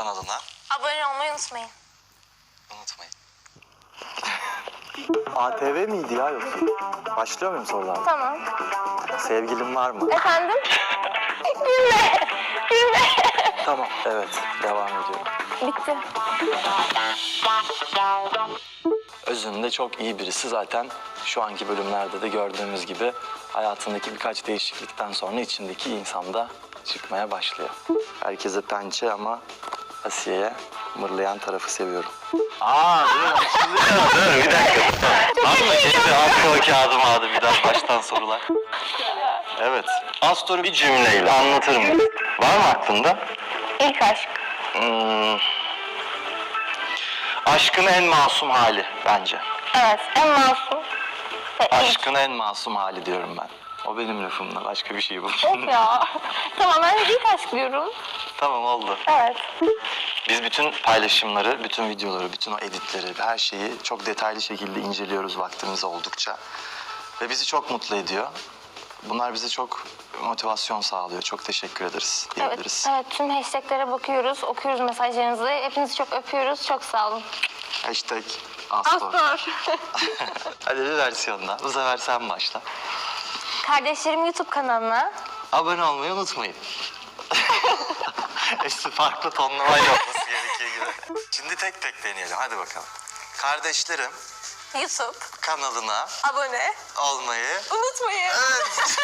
kanalına Abone olmayı unutmayın. unutmayın. ATV miydi ya yoksa? Başlıyor muyum sorular? Tamam. Sevgilin var mı? Efendim? Gülme. Gülme. Tamam. Evet. Devam ediyorum. Bitti. Özünde çok iyi birisi zaten. Şu anki bölümlerde de gördüğümüz gibi hayatındaki birkaç değişiklikten sonra içindeki insanda çıkmaya başlıyor. Herkese pençe ama Asiye'ye mırlayan tarafı seviyorum. Aa, dur, dur, bir dakika. Ama keşke aklıma kağıdım aldı bir daha baştan sorular. Evet. Az sonra bir cümleyle anlatırım. Var mı aklında? İlk aşk. Hmm. Aşkın en masum hali bence. Evet. En masum. Aşkın en masum hali diyorum ben. O benim lafımda başka bir şey bu. Of ya. tamam ben ilk aşk diyorum. tamam oldu. Evet. Biz bütün paylaşımları, bütün videoları, bütün o editleri, her şeyi çok detaylı şekilde inceliyoruz vaktimiz oldukça. Ve bizi çok mutlu ediyor. Bunlar bize çok motivasyon sağlıyor. Çok teşekkür ederiz Evet, diyebiliriz. evet tüm hashtaglere bakıyoruz, okuyoruz mesajlarınızı. Hepinizi çok öpüyoruz. Çok sağ olun. Hashtag Astor. Astor. Hadi bir versiyonla. Bu sefer sen başla. Kardeşlerim YouTube kanalına Abone olmayı unutmayın. işte farklı tonlamayla olması gerekiyor gibi. Şimdi tek tek deneyelim. Hadi bakalım. Kardeşlerim YouTube kanalına abone olmayı unutmayın. Evet.